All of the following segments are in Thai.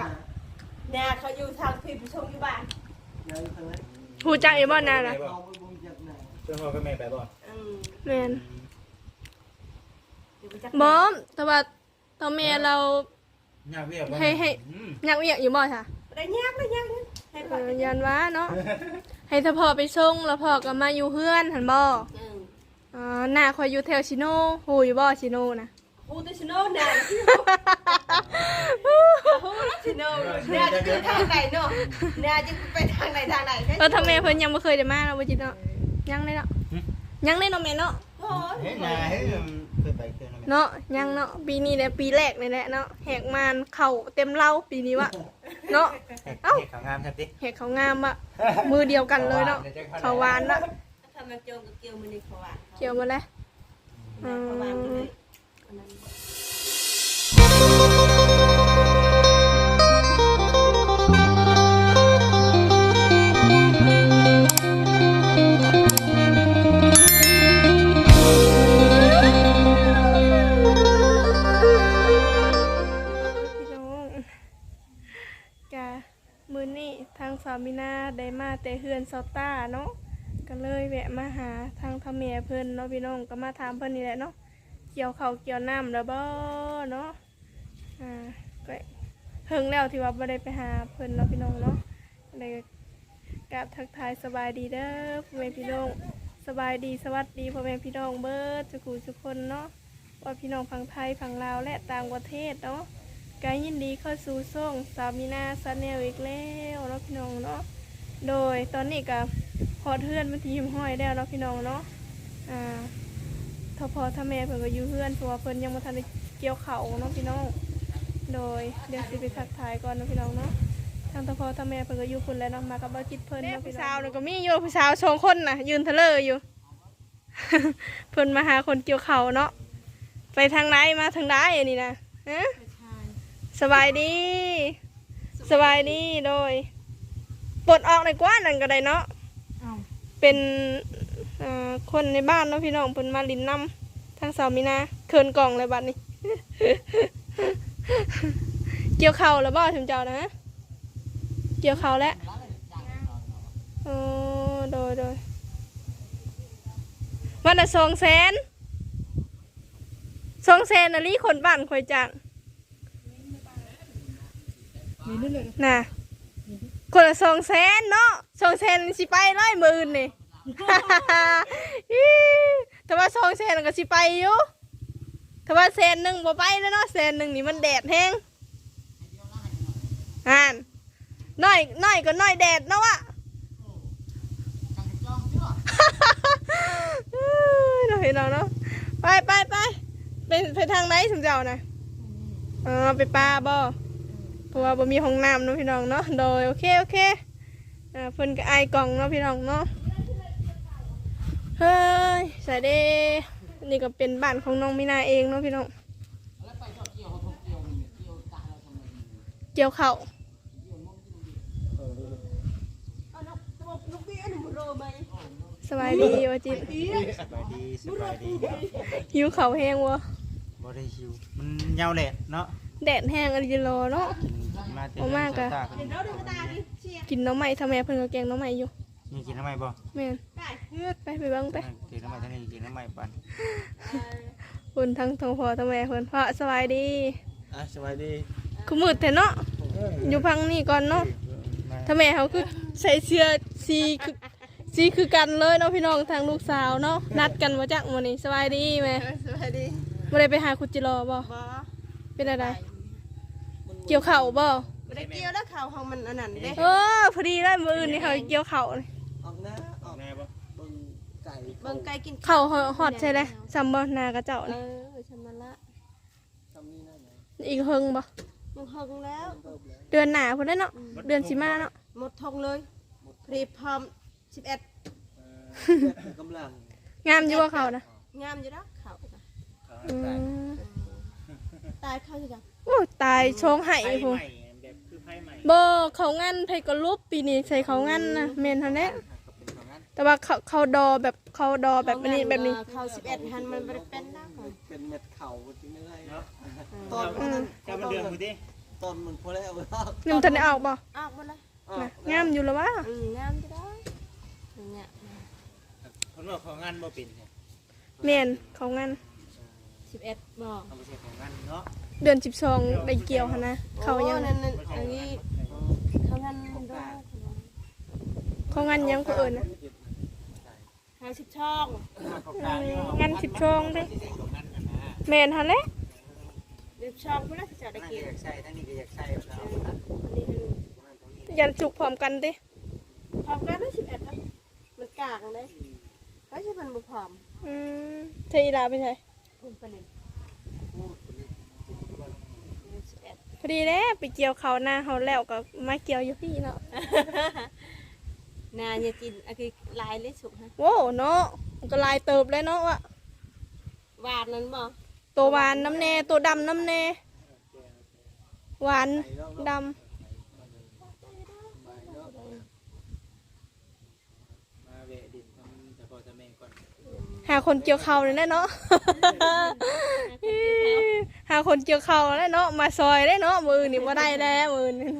บ้านนาเขาอยู่ทางพิมพ์ชมอยู่บ้านฮู้จักอีบ่นานน่ะเพื่อนพ่อกับแม่ไปบ่อืมแม่นอยู่ไปจักบ่แต่ว่าตอนแม่เรา ยากเวียกบ่ให้ให้ อืมอยากเวียกอยู่บ่ค่ะได้ยากได้ยากนะให้เอก่อนอยันว่าเนาะให้ถ้าพ่อไปส่งแล้วพ่อก็มาอยู่เฮือนหั่นบ่อืมอ๋อหน้าคอยอยู่แถวชิโนฮู้อยู่บ่ชิโนนะ ฮูตชิโน่นาฮูชิโน่นาจะคือทางไหนเนาะนาจะไปทางไหนทางไหนเออทำไมเพิ่นยังบ่เคยได้มาเนาะบ่จิตเนาะยังเลยเนาะยังเลยเนาะแม่เนาะโอ้ยเฮ้ยนาเฮ้ยเคยไปเคยนะแม่เนาะยังเนาะปีนี้แหละปีแรกนี่แหละเนาะแหกมานเข้าเต็มเล่าปีนี้วะเนาะเอ้าเฮ็ดขาวงามครับติแหกเขางามอะมือเดียวกันเลยเนาะเขาหวานละทำมันโจมกับเกียวมันนี่เขาว่าเกี่ยวมาแล้วเขาว่ามั นเลยอันนั้นพี่น้องกะมือนี่ทางสามินาได้มาแต่เฮือนซอต้าเนาะก็เลยแวะมาหาทางทำเมียเพิ่นเนาะพี่น้องก็มาถามเพิ่นนี่แหละเนาะ เกี่ยวเขาเกี่ยวน้ำแล้วบ่เนาะอ่าก็เพิ่งแล้วที่ว่าบ่ได้ไปหาเพิ่นเนาะพี่น้องเนาะเลยกราบทักทายสบายดีเด้อพ่อแม่พี่น้องสบายดีสวัสดีพ่อแม่พี่น้องเบิร์ดทุกผู้ทุกคนเนาะว่าพี่น้องฝั่งไทยฝั่งลาวและต่างประเทศเนาะกายินดีเข้าสู่ช่องสามีนาซาแนลอีกแล้วเนาะพี่น้องเนาะโดยตอนนี้ก็พอเทือนมาทีมห้อยแล้วเนาะพี่น้องเนาะอ่า ถ้าพอถ้าแม่เพิ่นก็อยู่เพื่อนเพราะว่าเพิ่นยังมาทันได้เกี่ยวเขาเนาะพี่น้อง โดยเดี๋ยวสิไปทักทายก่อนเนาะพี่น้องเนาะทางถ้าพอถ้าแม่เพิ่นก็อยู่พุ่นแล้วเนาะมากับบ่จิตเพิ่นเนาะพี่สาวนี่ก็มีอยู่ผู้สาวสองคนน่ะ ยืนทะเลอยู่ เพิ่นมาหาคนเกี่ยวเขาเนาะไปทางไหนมาทางใดอันนี้นะฮะสบายดี สบายดีโดยปลดออกในกว่านั่นก็ได้เนาะเป็นเอ่อ คนในบ้านเนาะพี่น้องเพิ่นมาลินน้ำทางสาวมีนาเคินกล่องเลยบัดนี้ เกี่ยวเข่าแล้วบ่ถึงเจ้านะฮะเกี่ยวเข่าแล้วอ๋อโดยโดยวันละสองแสนสองแสนนะลี่คนบ้านคอยจ้างน่ะคนละสองแสนเนาะสองแสนสิไปร้อยหมื่นนี่ แต่ว่าสองแสนก็สิไปอยู่แต่ว่าแสนหนึ่งบ่ไปแล้วเนาะแสนหนึ่งนี่มันแดดแห้งอ่านน้อยน้อยก็น้อยแดดเนาะวะเอ้ยเราเห็นเราเนาะไปไปไปไปไปทางไหนถึงเจ้านะเออไปป้าบ่เพราะว่าบ่มีห้องน้ำเนาะพี่น้องเนาะโดยโอเคโอเคอ่าเพิ่นก็อกล่องเนาะพี่น้องเนาะ เฮ้ยใส่เด้นี่ก็เป็นบ้านของน้องมินาเองเนาะพี่น้องเกี่ยวเข่าวเอาน้องตัวลูกเบี้ยหนูโรไหมสบายดีวะจิตสบายดีสบายดีหิวเข่าวแห้งวะบ่ได้หิวมันเหงาแหละเนาะแดดแห้งอะไรจะรอเนาะกินมาเต็มเอามากอะตาขึ้นเดี๋ยวดูตาดิเชียร์กินน้องใหม่ทำไมเพิ่นก็แกงน้องใหม่อยู่ นี่กินทำไมบ่แม่นได้ไปไปเบิ่งไปกินทำไมท่านนี่กินทำไมปันเพิ่นทั้งทองพอทั้งแม่เพิ่นพ่อสบายดีอะสบายดีคือมืดแต่เนาะอยู่พังนี่ก่อนเนาะถ้าแม่เขาคือใส่เสื้อสีคือสีคือกันเลยเนาะพี่น้องทางลูกสาวเนาะนัดกันมาจากวันนี้สบายดีแม่สวัสดีไม่ได้ไปหาคุจิรอบ่บอเป็นอะไร เกี่ยวเข่าบ่ไม่ได้เกี่ยวแล้วข่าวของมันอันนั้นเด้เออพอดีเลยมืออื่นนี่เขาเกี่ยวเข่านี่ออกหน้าออก แน่บ่ เบิ่งไก่เบิ่งไก่กินเข่าฮอดใช่เลยซัมบ่นากระเจ้าเอนี่อฉันมาละทำนี่นั่นไหนอีกเฮิงบ่มันหงแล้วเติบแล้วเดือนหน้าพุ่นได้เนาะเดือนสิมาเนาะหมดทงเลยพรีพร้อม11เออกำลังงามอยู่ว่าเขานะงามอยู่นะเขาน่ะอืมตายเข้าจังโอ้ตายโชงไห้ไผ่พุ่นใหม่แบบคือไผ่ใหม่บ่เขางั้นไผก็ลุบปีนี้ใส่เขางั้นนะแม่นเท่านั้น แต่ว่าเขาเขาดอแบบเขาดอแบบนี้แบบนี้ เขา11หันมันบ่ได้เป็นนะเป็นเม็ดเข่าจริงไม่ได้เนาะตอนนั้นเจ้ามันเดือนมือดิตอนมันพอแล้วบ่ยังทันได้ออกบ่ออกหมดเลยนะงามอยู่แล้ววะอืมงามจะได้อย่างเงี้ยคนว่าของงานบ่เป็นเนี่ยแม่นเขางานสิบเอ็ดบอกเอาไปใช้ของงานเนาะเดือน12ได้เกี่ยวหั่นนะเขายังโอ้นั่นนั่นอันนี้เขางานด้วยเขางานยังก็เอิ้นนะ หาสิบช่องของกลางนี่งาน10ช่องเด้ที่ได้ของงานกันนะแม่นหั่นแหละสิบช่องเพื่อที่จะได้นั่นกินก็อยากใช้ทั้งนี้ก็อยากใช้แล้วอันนี้ยันจุกพร้อมกันติพร้อมกันได้สิบเอ็ดครับมันกลางเลยไม่ใช่มันบุพร้อมอืมใช่อีหลาไปใช่คุณไปเลยสิบเอ็ดพอดีแล้วไปเกี่ยวเขาวหน้าเขาแล้วก็มาเกี่ยวอยู่พี่เนาะ นาเนี่ยจินอันคือลายเลยสุกฮะโว้เนาะมันก็ลายเติบเลยเนาะวะวาดนั้นบ่ตัวหวานน้ำแน่ตัวดำน้ำแน่หวานดมาเวะดินทำแต่พอจะแม่ก่อนำ หาคนเกี่ยวเขาเลยนะเนาะ หาคนเกี่ยวเขาแล้วเนาะ มาซอยได้เนาะ มือนี่บ่ได้แล้วมือนี่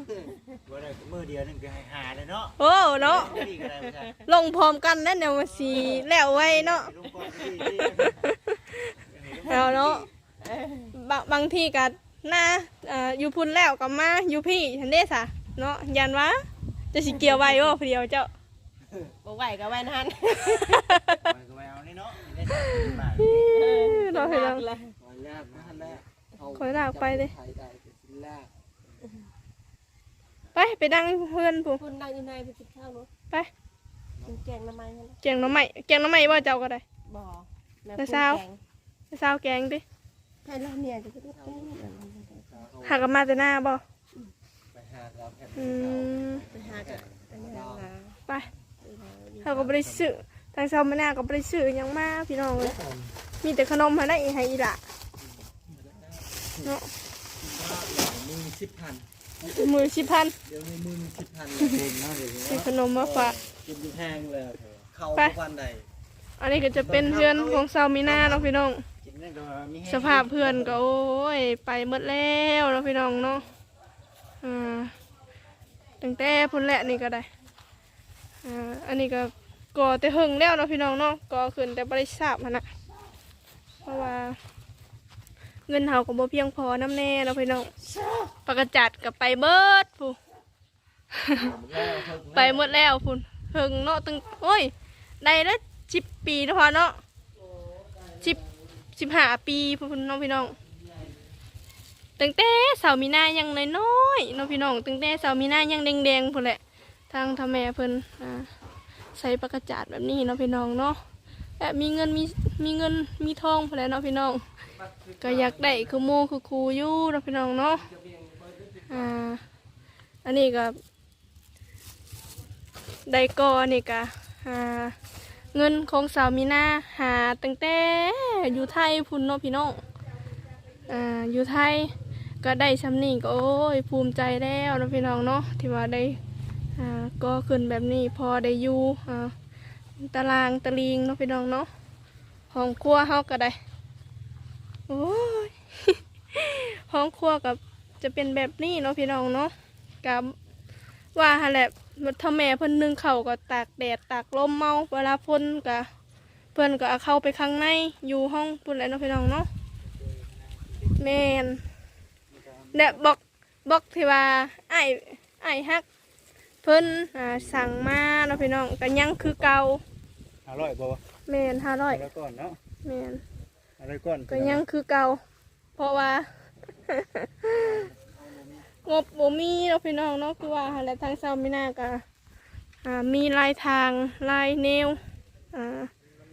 บ่ได้มือเดียวนึงก็ให้หาเลยเนาะ โอ้เนาะดีก็ได้ไม่ใช่ลงพร้อมกันแล้วเนี่ยมาสีแล้วไว้เนาะลุงก่อนดีดีเอาเนาะบางบางทีก็หน้าเอ่ออยู่พุ่นแล้วก็มาอยู่พี่ทันเด้สะเนาะ ยันวะจะสิเกี่ยวไว้บ่ผู้เดียวเจ้าบ่ไหวก็ไหวนั่นมันก็ไป เอานี่เนาะได้ใช้บาทเราเห็นแล้วเลยลากมาและเอขอลากไปเด้ถ่ายได้ก็สิลากไปไปดังเพื่อนผู้คุณนั่งอยู่ในไปกินข้าวเนาะไปกินแกงน้ำมันนั่นแกงหน้ำใหม่แกงหน้ำใหม่ว่าเจ้าก็ได้ บ่แม่แล้วพูดเช้า แกงไปซาวแกงดิให้เราเนี่ยจะไปกินแกงหากันมาแต่หน้าบ่ไปหาเราแผ่นอืมไปหากันอันนี้นะไปเขาก็บ่ได้ซื้อทางเซามาหน้าก็บ่ได้ซื้อหยังมาพี่น้องเลยมีแต่ขนมให้ได้อีให้อีหละเนาะมือสิบพันมือสิพันเดี๋ยวนี้มือสิบพันเก่งเนาะเดี๋ยวนี้ซื้อขนมมาฝากกินอยู่แพงเลยเข้าไปทุกวันใดอันนี้ก็จะเป็นเพื่อนของเซามีนาเนาะพี่น้อง กินนั่นก็มีให้สภาพเพื่อนก็โอ้ยไปหมดแล้วเนาะพี่น้องเนาะอ่าตั้งแต่พุ่นแหละนี่ก็ได้อ่าอันนี้ก็ ก่อแต่หึงแล้วเนาะพี่น้องเนาะก่อขึ้นแต่บริษัทมันนะเพราะว่า เงินเฮาก็บ่เพียงพอน้ำแน่เนาะพี่น้องปากกระจัดกับไปเบิดผู้ไปหมดแล้วพุ่นหึงเนาะตั้งโอ้ยได้แล้วสิบปีแล้วพอเนาะสิบสิบห้าปีพุ่นน้องพี่น้องตั้งแต่สาวมีนายังน้อยๆเน้องพี่น้องตั้งแต่สาวมีนายังแดงๆพุ่นแหละทางทำแม่เพิ่นอ่า ใส่ปากกระจาดแบบนี้เนาะพี่น้องเนาะและมีเงินมีมีเงินมีทองพุ่นแหละเนาะพี่น้องก็อยากได้คือหมูคือครูอยู่เนาะพี่น้องเนาะอ่าอันนี้ก็ได้ก่อนี่ก็อ่าเงินของสาวมีนาหาตั้งแต่อยู่ไทยพุ่นเนาะพี่น้องอ่าอยู่ไทยก็ได้ชำนี่ก็โอ้ยภูมิใจแล้วเนาะพี่น้องเนาะที่ว่าได้ ก็ขึ้นแบบนี้พอได้อยู่ตารางตะลิงเนาะพี่น้องเนาะห้องครัวเฮาก็ได้โอ้ยห้องครัวกับจะเป็นแบบนี้เนาะพี่น้องเนาะกับว่าหั่นแหละถ้าแม่เพิ่นนึ่งเข่าก็ตากแดดตากลมเมาเวลาพ่นก็เพิ่นก็เอาเข้าไปข้างในอยู่ห้องพุ่นแหละเนาะพี่น้องเนาะแม่นและบอกบอกที่ว่าไอ้ไอ้ฮัก เพิ่นอ่าสั่งมาเนาะพี่น้องก็ยังคือเก่าอร่อยบ่แม่นห้าร้อยแล้วก่อนเนาะแม่นอร่อยก่อนก็ยังคือเก่าเพราะว่า งบบ่มีเนาะพี่น้องเนาะคือว่าหั่นแหละทางเซามินาก็อ่ามีลายทางลายแนวอ่า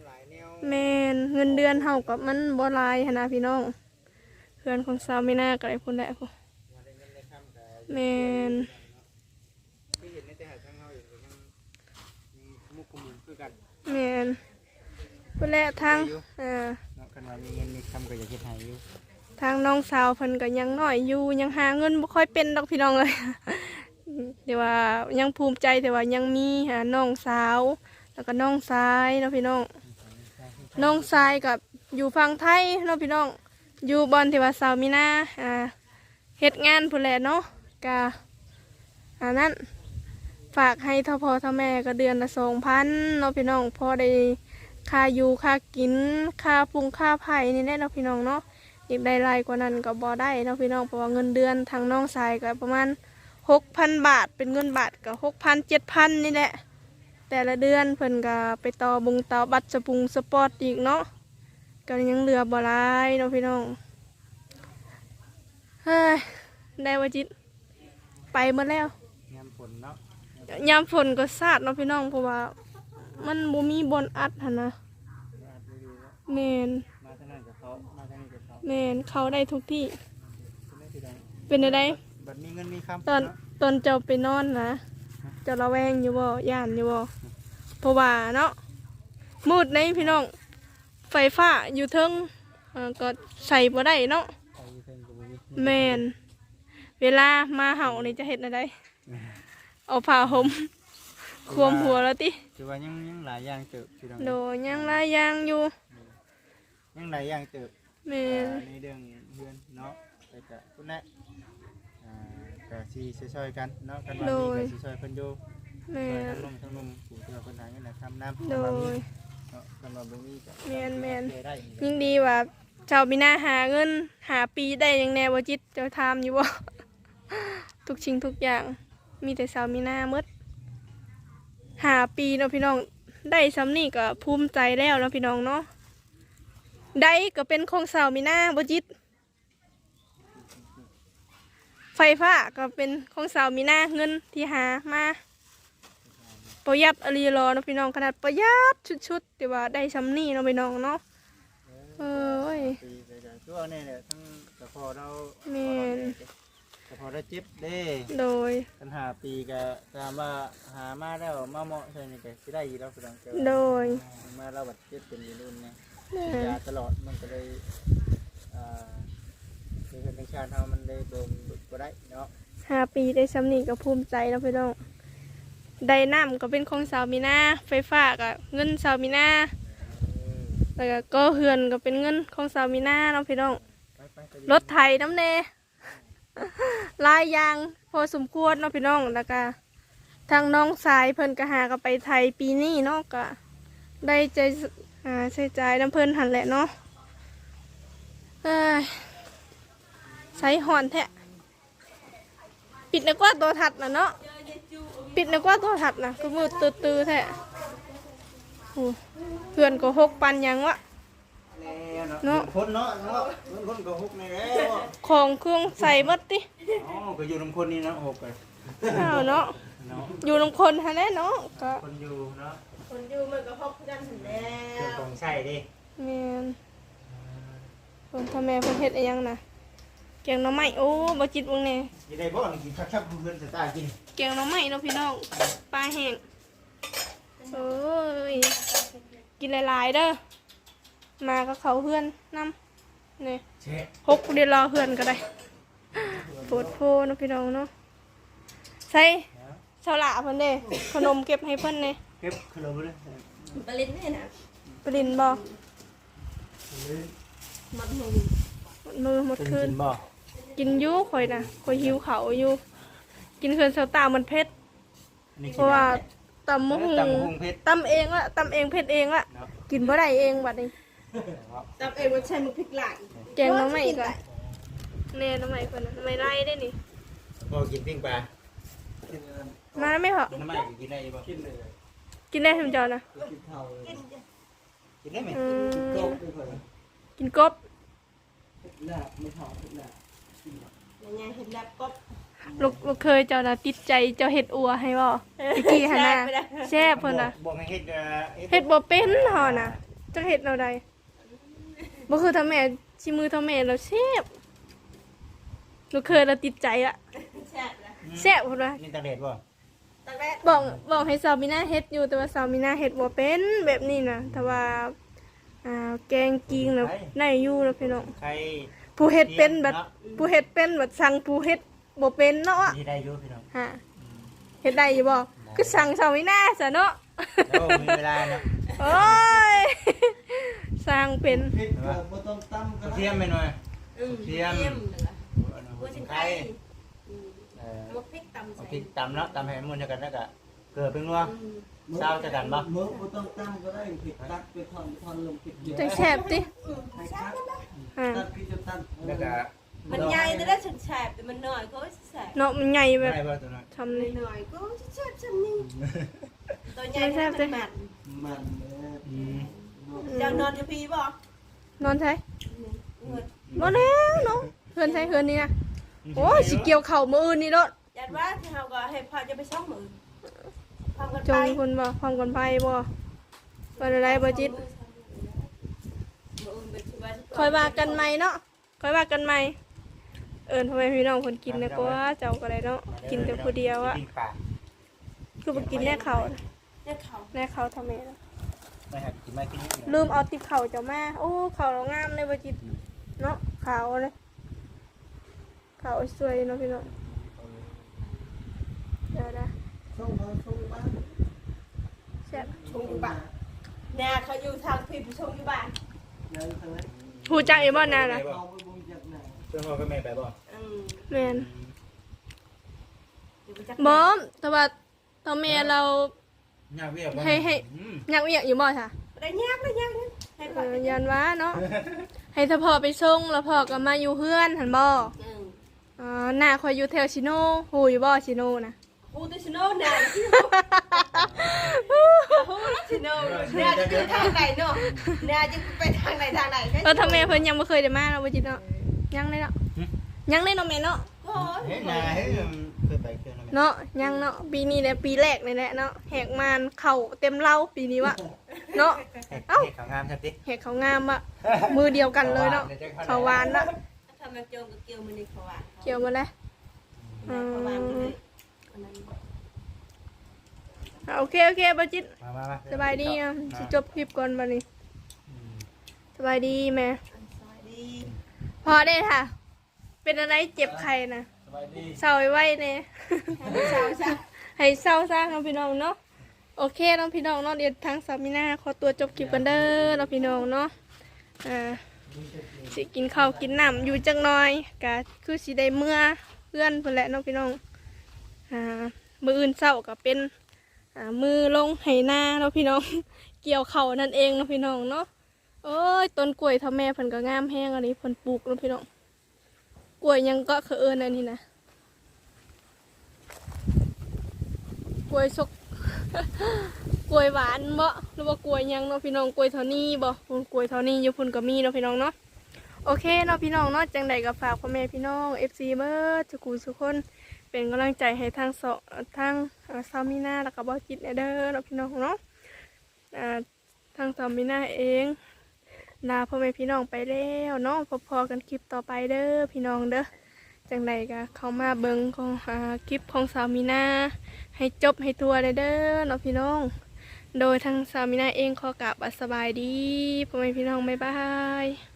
หลายแนวแมนเงินเดือนเฮากับมันบ่หลายหันนะพี่น้องเพื่อนของเซามินาก็ได้พุ่นแหละพุ่นแมน ที่เห็นในแต่หาทางเฮาอยู่ก็ยังมุกขมุนคือกัน แมนพุ่นแหละทางอ่าเนาะคันว่ามีเงินมีคำก็อยากเฮ็ดให้อยู่ทางน้องสาวเพิ่นก็ยังน้อยอยู่ยังหาเงินบ่ค่อยเป็นดอกพี่น้องเลยเดี๋ยวว่ายังภูมิใจแต่ว่ายังมีหาน้องสาว แล้วก็น้องชายเนาะพี่น้องน้องชายกับอยู่ฝั่งไทยเนาะพี่น้อง อยู่บอนที่ว่าสาวมีนาอ่าเฮ็ดงานพุ่นแหละเนาะกะอันนั้น ฝากให้ท่าพ่อท่าแม่ก็เดือนละสองพันเนาะพี่น้องพอได้ค่าอยู่ค่ากินค่าปรุงค่าไผ่นี่แหละเนาะพี่น้องเนาะอีกได้รายกว่านั้นก็บ่ได้เนาะพี่น้องเพราะว่าเงินเดือนทางน้องชายก็ประมาณหกพันบาทเป็นเงินบาทก็หกพันเจ็ดพันนี่แหละ แต่ละเดือนเพิ่นก็ไปต่อบงต่อบัตรสปุงสปอร์ตอีกเนาะก็ยังเหลือบ่หลายเนาะพี่น้องเฮ้ยได้วจิตไปหมดแล้วงามผลเนาะ ยามฝนก็สาดเนาะพี่น้องเพราะว่า มันบ่มีบอนอัดหั่นนะอาจจะดีแล้วแม่นมาทางนั้นกับเขามาทางนี้กับเขาแม่นเข้าได้ทุกที่ ไม่สิได้เป็นได้บัดมีเงินมีคำตอนเนาะตอนเจ้าไปนอนนะเจ้าระแวงอยู่บ่ย่านอยู่บ่เพราะว่าเนาะมืดในพี่น้อง ไฟฟ้าอยู่เทิงเอ่อก็ใส่บ่ได้เนาะไปอยู่เพิ่นก็บ่มีแมนเวลามาเห่านี่จะเห็ดอะไร เอาผ้าห่มควมหัวแล้วติคือว่ายังยังหลายอย่างเติบพี่น้องโดยยังลายยางอยู่ยังหลายอย่างเติบแมนอ่าในเรื่องเพื่อนเนาะไปกับคุณแม่อ่าก็สิช่วยๆกันเนาะกันว่ามีก็สิช่วยเพิ่นอยู่แมช่วยน ทั้งนุ่มทั้งนุ่มผู้ที่ว่าเพิ่นหาเงินน่ะทำน้ำโดกันว่ามียเนาะกันว่าบ่มีก็แมนแมนช่วยได้นี่แหละ ยิ่งดีว่าเจ้ามีหน้าหาเงิน หาปีได้อยังแนวจิตเจ้าทำอยู่บ่ ทุกชิงทุกอย่าง มีแต่สาวมีหน้าหมดหาปีเนาะพี่น้องได้ซ้ำนี่ก็ภูมิใจแล้วเนาะพี่น้องเนาะได้ก็เป็นของสาวมีหน้าบ่จิต ไฟฟ้าก็เป็นของสาวมีหน้าเงินที่หามาประหยัดอรีรอเนาะพี่น้องขนาดประหยัดชุดๆแต่ว่าได้ซ้ำนี่เนาะพี่น้องเนาะเอ้ยปีไปก็คือว่านี่แหละทั้งกระพอเราแม่นกระ พอเราเจ็บเด้โดยปัญหาปีก็ตามว่าหามาแล้วมาเหมาะใช่นี่ก็สิได้อยู่แล้วคือดังเกิดโดย มาเราบัดเจ็บเป็นวัยรุ่นเนี่ยแม่ยาตลอดมันก็เลยอ่าคือธรรมชาติเฮามันเลยบ่บ่ได้เนาะห้าปีได้ซ้ำนี่ก็ภูมิใจแล้วพี่น้องได้น้ำก็เป็นของสาวมีนาไฟฟ้าก็เงินสาวมีนาเออแล้วก็ก็เฮือนก็เป็นเงินของสาวมีนาเนาะพี่น้องไปไปไปรถไถน้ำเน หลายอย่างพอสมควรเนาะพี่น้องแล้วก็ทางน้องสายเพิ่นก็หาก็ไปไทยปีนี้เนาะก็ได้ใจอ่าใช้จ่ายน้ำเพิ่นหันแหละเนาะเอ้ยใช้หอนแท้ปิดนึกว่าตัวถัดนะเนาะปิดนึกว่าตัวถัดนะก็มืดตื้อๆแท้โอ้เพื่อนก็หกปันยังวะ เนาะเนาะคนเนาะเนาะคนก็ฮุกในแล้วของเครื่องใส่หมดติอ๋อก็อยู่นำคนนี่เนาะฮุกไปอ้าวเนาะเนาะอยู่ลำคนฮะแน่เนาะก็คนอยู่เนาะคนอยู่มันก็พบกันถึงแล้เครื่องวของใช้ดิแมนคนทำแม่เพิ่นเฮ็ดอะไรยังนะแกงหน้ำไม้โอ้บ่จิตวงแน่สิได้บ่นี่กินคักๆเพื่อนสตาร์กินแกงหน้ำไม้เนาะพี่น้องปลาแห้งโอ้ยกินหลายๆเด้อ มาก็เขาเพื่อนนำนี่เช็ดหกเดี๋ยวรอเพื่อนก็ได้ปวดโพเนาะพี่น้องเนาะใส่เสาหละเพิ่นเด้ขนมเก็บให้เพิ่นเน่เก็บขนมเลยปลินนี่นะปรินบ่มันหงหมดมือหมดเป็นคืนกินบ่กินอยูข่อยนะข่อยหิวเขาวอยู่ กินเคืนเซาตามันเผ็ดอันนี้เพกินราะว่าได้ตำมะฮุตำงบักหุ่งเผ็ดตำเองละตำเองเผ็ดเองละเนาะกินบ่ได้เองบัดนี้ ตับเองมันใช่มันพริกหลายแกงน้ำใหม่ก่อนแน่น้ำใหม่คนน่ะน้ำใหม่ไล่ได้นี่บ่กินปิ้งปลากินอันมาได้ไหมพอกินน้ำมันก็กินได้บ่กินเลยกินได้ทุกจอนะกินข้าวเลยกินได้ไหมอืโจ๊มกด้วยก่อนกินกบหน้าไม่ถอดหน้ายังไงเห็นแบบกบลูกลูกเคยเจ้านะติดใจเจ้าเห็ดอัวให้บ่ตะกี้หั่นน่ะแซ่บเพิ่นน่ะบอกให้เฮ็ดเอ่อเห็ดบ่เป็นหอน่ะจักเห็ดเอาใด บ่คือทำแม่ชิมือทำแม่เราแซ่บลูกเคยเราติดใจอะแซ่บนะแซ่บพุ่นว่านี่ตาเด็ดบ่ตักแรกบอกบอกให้ซามิน่าเฮ็ดอยู่แต่ว่าซามิน่าเฮ็ดบ่เป็นแบบนี้นะแต่ว่าอ่าแกงกิงน่ะได้อยู่นะพี่น้องใครผู้เฮ็ดเป็นแบบผู้เฮ็ดเป็นแบบสั่งผู้เฮ็ดบ่เป็นเนาะที่ได้อยู่พี่น้องฮะเฮ็ดได้อยู่บ่คือสั่งซามิน่าซะเนาะ แล้วมีเวลาเนาะโอ้ยสร้างเป็นพริกเราไม่ต้องตั้มก็เทีได้ยมไปหน่อย อืมเทียม เทียมเลยล่ะเอากูสิไข่อืมเออเอาพริกตำเอาใส่พริกตำเนาะตำให้มันกันแล้วก็เกลือเป็นนัว อืมเศร้าจะกันบ่เมื่อกูต้องตั้งก็ได้ผิดตัดไปทอนทอนลงผิดเยอะจังแซ่บติให้ตัดอ่าตัดพี่จะตัดแล้วก็มันใหญ่แต่ได้ฉันแฉบแต่มันน้อยก็แฉบเนาะมันใหญ่แบบได้บ่ตัวน้อยทำนี่น้อยก็แฉบฉันนี่ ตัวใหญ่แซ่บๆมันเด้มัน มันเนี่ยอืมเจ้านอนอยู่พี่บ่นอนใช้เงินบ่แล้วเนาะเฮือนใช้เฮือนนี่นะโอ้ยสิเกี่ยวเข่าวมื้ออื่นนี่เนาะยัดว่าที่เขาก็ให้พ่อจะไปช่องมือพร้อมกันจไปงคุณบ่พร้อมกันไปบ่บ่ได้ไรบ่จิตคอยว่ากันใหม่เนาะคอยว่ากันใหม่เอิ้นพ่อแม่พี่น้องเพิ่นกินนะกว่าเจ้าก็ได้เนาะกินแต่ผู้เดียวอะกินปลาคือบ่กินแน่เขาวเนี่ยเขาแน่เขาทำไมล่ะไม่หักกินไม่กินนี่ลืมเอาติบเข่าเจ้ามาโอ้เข่าเรางามเลยบ่จิตเนาะขาวเลยขาวสวยเนาะพี่น้องเดี๋ยวนะส่งมาส่งบ้านแซ่บชงอยู่บ้านเนี่ยเขาอยู่ทางพี่ไปชงอยู่บ้านยังทางนั้นฮู้จักอีบ่น่ะนะเอาไปบุญจากไหนเพื่อนพ่อก็แม่ไปบ่อืมแม่นอยู่ไปจักบ่แต่ว่าตอนแม่เรา ยากเวียกบ่ให้ให้ อืมอยากเวียกอยู่บ่ค่ะ ได้ยากได้ยากนะให้เอพ่ออจะยันว่าเนาะ ให้ถ้าพ่อไปส่งแล้วพ่อก็มาอยู่เฮือนหั่นบ่อืมอ๋อหน้าคอยอยู่แถวชิโนฮู้อยู่บ่ชิโนนะ กูตัวชิโน่เนี่ยกูแล้วชิโน่เนี่ยจะอยู่ทางไหนเนาะเนี่ยจะไปทางไหนทางไหนเออทำไมเพิ่นยังบ่เคยได้มาเนาะบ่จิตเนาะยังเลยเนาะยังเลยเนาะแม่เนาะ โอ้ย เฮ้ยนาเฮ้ยเคยไปเคยนะแม่ เนาะยังเนาะปีนี้แหละปีแรกนี่แหละเนาะแหกมานเข่าเต็มเล่าปีนี้วะเนาะเอ้าเฮ็ดขาวงามแท้ติแหกเขางามอะมือเดียวกันเลยเนาะเขาหวานเนาะทำแบบโจงกับเกียวมันในขวานเกี่ยวมาแล้วขวานเลยอันนั้นอะโอเคโอเคบ่จิตมามามาสบายดีอะสิจบคลิปก่อนบัดนี้สบายดีแม่อันสวัสดี พอได้ค่ะ เป็นอะไรเจ็บไข้นะส บายดีเศร้าไว้เนี่ยสาวจ้ะให้เศร้าซะน้องพี่น้องเนาะโอเคน้องพี่น้องเนาะเดี๋ยวทางสามินาขอตัวจบคลิปกันเด้อน้องพี่น้องเนาะอ่าสิกินข้าวกินน้ำอยู่จังหน่อยกะคือสิได้เมื่อเพื่อนเพิ่นแหละน้องพี่น้องอ่ามืออื่นเศร้าก็เป็นอ่ามือลงไหหน้าเนาะพี่น้อง เกี่ยวเข่านั่นเองเนาะพี่น้องเนาะโอ้ยต้นกล้วยทำแม่เพิ่นก็งามแห้งอันนี้เพิ่นปลูกเนาะพี่น้อง กล้วยยังก็คือเอิญอันนี้นะกล้วยสกกล้วยหวานบ่หรือว่ากล้วยยังเนาะพี่น้องกล้วยเท่านี้บ่พุ่นกล้วยเท่านี้อยู่พุ่นก็มีเนาะพี่น้องเนาะโอเคเนาะพี่น้องเนาะจังใดก็ฝากพ่อแม่พี่น้อง FC เบิร์ดทุกคนทุกคนเป็นกำลังใจให้ทางสอทางอ่าซามินาแล้วก็บ่จิตเด้อเนาะพี่น้องเนาะทางซามินาเอง ลาพ่อแม่พี่น้องไปแล้วเนาะพอๆกันคลิปต่อไปเด้อพี่น้องเด้อจังใดก็เข้ามาเบิงของอคลิปของสาวมีนาให้จบให้ทัวเลยเด้อเนาะพี่น้อง โดยทางสาวมีนาเองขอกลับสบายดีพ่อแม่พี่น้องบ๊ายบาย